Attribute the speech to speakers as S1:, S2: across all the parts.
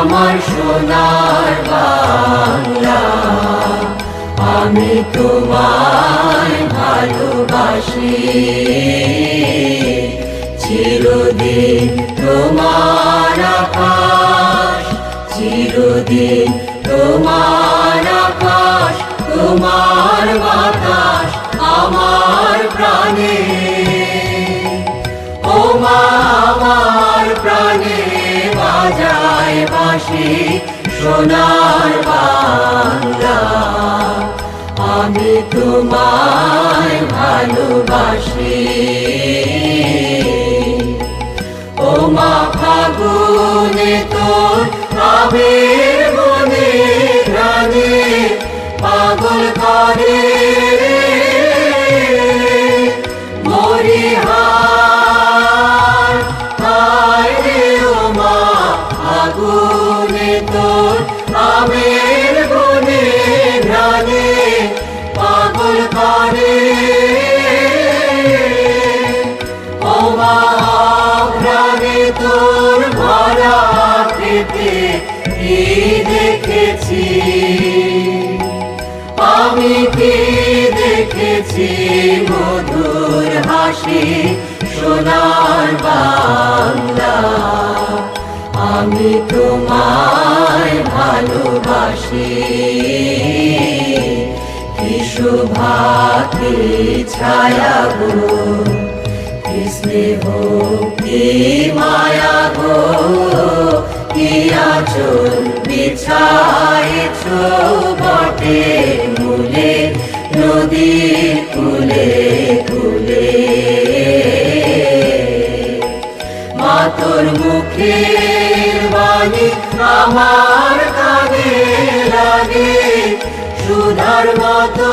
S1: আমার সোনার বাংলা। আমি তোমায় ভালোবাসি। চিরদিন তোমার আকাশ চিরদিন তোমার বাঁশি সোনার বাংলা। আমি তোমায় ভালোবাসি। আমি কি দেখেছি মধুর হাসি? সোনার বাংলা। আমি তোমায় ভালোবাসি। কি শুভাতি ছায়া গো। কি স্নেহ মায়া গো। কি আচল বিছাইছ বটে মূলে, নদীর কুলে কুলে। মাতর মুখের বাণী আমার কানে লাগে, সুধার মতো।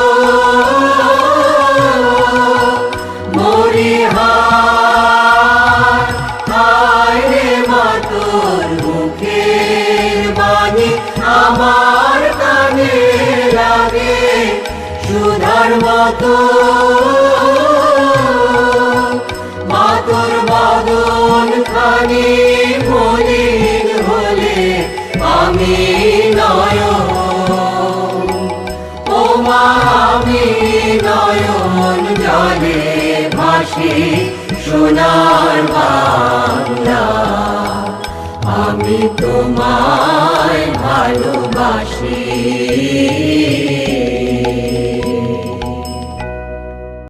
S1: মরি আমার কানে লাগে সুধার মতো। মাতর বাদন খানি মলিন হলে আমি নয় ও মা, আমি নয়ন জলে ভাসি সোনার আমি তোমায় ভালোবাসি।